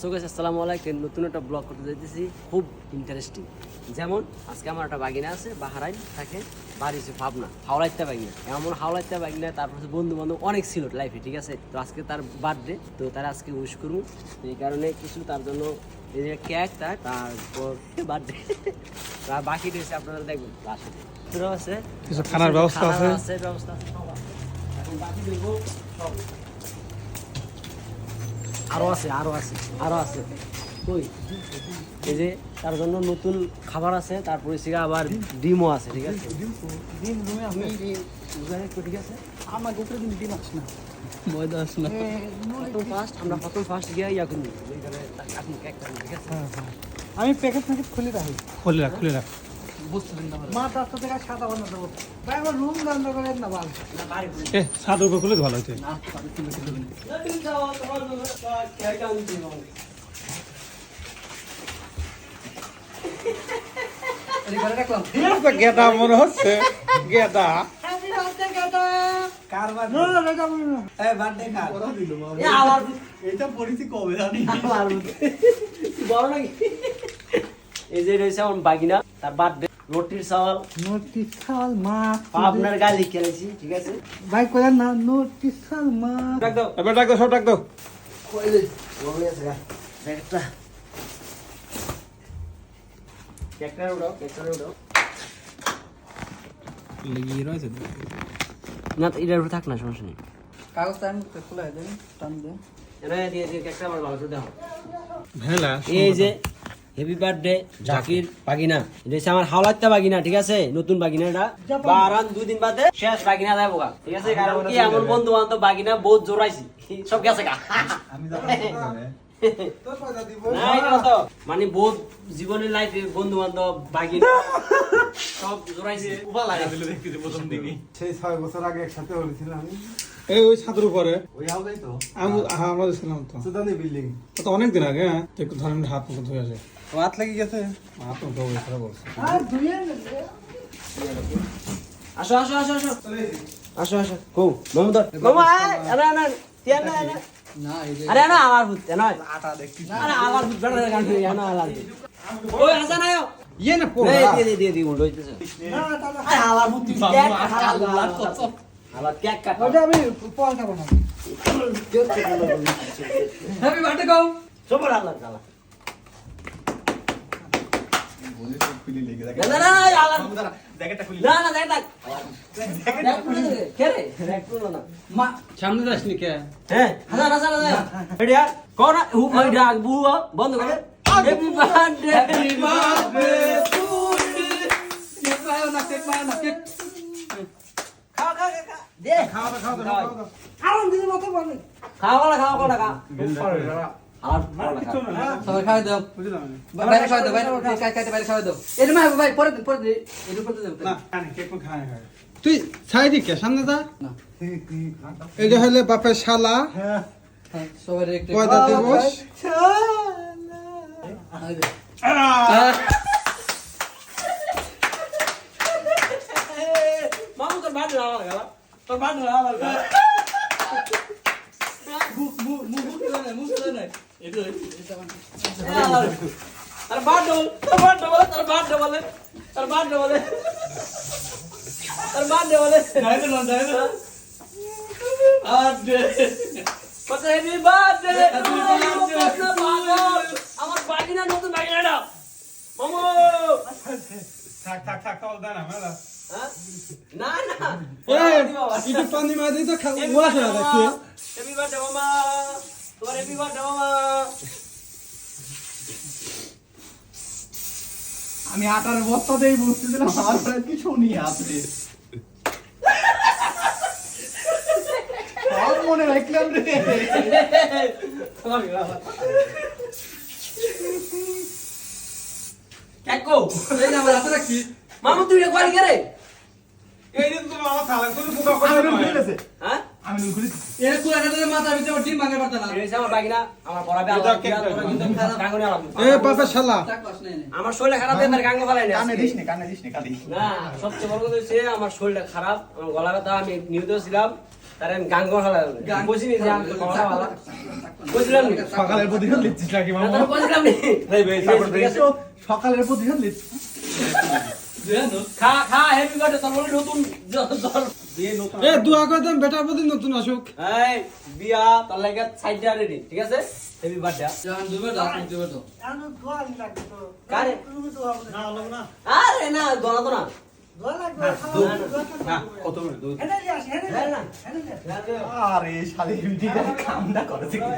So আসসালামু আলাইকুম। নতুন একটা ব্লগ করতে যাইতেছি। খুব ইন্টারেস্টিং যেমন আজকে আমার একটা বাগিনা আছে বাহারাইন থাকে বাড়ি হচ্ছে ভাবনা হাওলাইতে বাগিনা। এমন হাওলাইতে বাগিনা তারপর হচ্ছে বন্ধু বান্ধব অনেক ছিল লাইফে ঠিক আছে? তো আজকে তার বার্থডে তো তারা আজকে উইশ করব। এই কারণে কিছু তার জন্য এই যে কেক তার তারপর বার্থডে আর বাকি রয়েছে আপনারা দেখবেন লাস্টে আছে। কিছু খানার ব্যবস্থা আছে। ব্যবস্থা আছে। এখন বাকি দেখব সব। আরও আছে আরও আছে আরও আছে। কই? এই যে তার জন্য নতুন খাবার আছে তারপরে সেটা আবার ডিমও আছে ঠিক আছে? ডিম রুমে আমি ঠিক আছে? আমার উপরে কিন্তু ডিম আসে না। ময়দা আসে না। প্রথম ফার্স্ট আমরা প্রথম ফার্স্ট গিয়ে ইয়া কাটুন ঠিক আছে? আমি প্যাকেট প্যাকেট খুলে রাখি। খুলে রাখ খুলে রাখ। মা রাস্তা থেকে সাদা বানা দেবো। ভাই আমার রুম রান্না করে না ভালো না বাড়ি করে এ ছাদের উপর খুলে ভালো হয়েছে গেদা মনে হচ্ছে? গেদা। এই যে রয়েছে আমার বাগিনা তার বার্থডে। রুটির চাওয়াল নোটিস খাল মা আপনার গালি খেলেছি ঠিক আছে? ভাই কইলেন না নোটিস খাল মা ডাক দাও এবার ডাক দাও সব ডাক দাও। কই রে? বড় আছে গা। একটা কেকটা উঠাও কেকটা উঠাও। লেগে রয়েছে না তো এটার উপর থাক না সমস্যা নেই। কাগজ টাইম খুলে দেন টান দেন এটা দিয়ে দিয়ে কেকটা আমার ভালো করে দাও। ভেলা এই যে হ্যাপি বার্থডে জাকির বাগিনা। এটা হচ্ছে আমার হাওলাত্তা বাগিনা ঠিক আছে? নতুন বাগিনা এটা বারান দুই দিন বাদে শেষ বাগিনা দেয় বোকা ঠিক আছে? কারণ কি এমন বন্ধু বান্ধব বাগিনা বহুত জোরাইছি সব গেছে গা। মানে বহুত জীবনের লাইফে বন্ধু বান্ধব বাগিনা সব জোরাইছি সেই ছয় বছর আগে একসাথে হয়েছিলাম এই ওই ছাদের উপরে। ওই হাউসেই তো। আমি হ্যাঁ আমাদের ছিলাম তো। সুদানি বিল্ডিং তো অনেক দিন আগে হ্যাঁ? একটু ধরেন হাত মুখ ধুয়ে আসে। হাত লেগে গেছে? হাত মুখ ধোয়া খারাপ বলছে আসো আসো আসো আসো। আসো আসো। কো মমতা মামা আরে আরে তিয়া না না। আরে না আমার ভূত না। আটা দেখছি। আরে আমার ভূত বেড়া গান হই না আলার ওই হাসান আয়ো। ইয়ে না এই দিয়ে দিয়ে দিয়ে উল্টো হইতেছে। আরে আমার ভূত তুই কেক কাটা আবার কেক কাটা। ওটা আমি পল খাব না সবার আল্লাহ তাআলা খুলি লেগে না না না আল্লাহ জ্যাকেটটা খুলি। না না দেখ দেখ দেখ পুরো কে রে? দেখ পুরো না। মা সামনে যাস নি কে? হ্যাঁ হাসান হাসান হাসান রেডিয়া কোন হু ওই ডাক বু বন্ধ করে। Happy birthday happy birthday to cake পায় না কেক পায় না কেক তুই সাইডে কে সামনে যা। যে হলে বাপের শালা। হ্যাঁ। হ্যাঁ, সবাই একটু পয়দা দিবস মামু তোর বাদ না গেল তোর বাদ না গেল মুখ মুখ মুখ মুখ করে মুখ করে না এটা তার বাদ ডবল তোর বাদ ডবল তোর বাদ ডবল তোর বাদ ডবল তোর বাদ ডবল যাই না যাই আর দে কত হ্যাপি বার্থডে আমার বাগিনা নতুন বাগিনা দাও মামু থাক থাক থাক তাও দাও না মেলা হ্যাঁ? না না এই একটু পানি তো ওয়া না দেখি তোমার আমি আটার বস্তা দেই বসতেছিলাম আমার কিছু সব মনে রাখলাম রে। কেকো এই যে আমার হাতে রাখছি। মামু তুই রে দিন তো আমার হ্যাঁ শরীরটা খারাপ দেবার গাঙ্গ ফেলাই না কানে দিস নি কানে দিস নি কালি না সবচেয়ে বড় কথা হচ্ছে আমার শরীরটা খারাপ। আমার গলা ব্যথা আমি ছিলাম। তার আমি গান করা গান বুঝিনি যে আমি কথা বলা বুঝলাম সকালের প্রতিশোধ নিচ্ছিস নাকি মামা? বুঝলাম নি। ঠিক আছে? সকালের প্রতিশোধ নিচ্ছিস। খা খা তোর বলে নতুন এ দোয়া করে দেন বেটার প্রতি নতুন আসুক। এই বিয়া তোর লাগে সাইডে রেডি ঠিক আছে? হ্যাপি বার্থডে জান দুবার দাও দুবার দাও। আমি দোয়া লাগবে তো। কারে? তুমি দোয়া না আরে না দোনা না। দোয়া লাগবে না। আরে শালি কামটা করেছে কি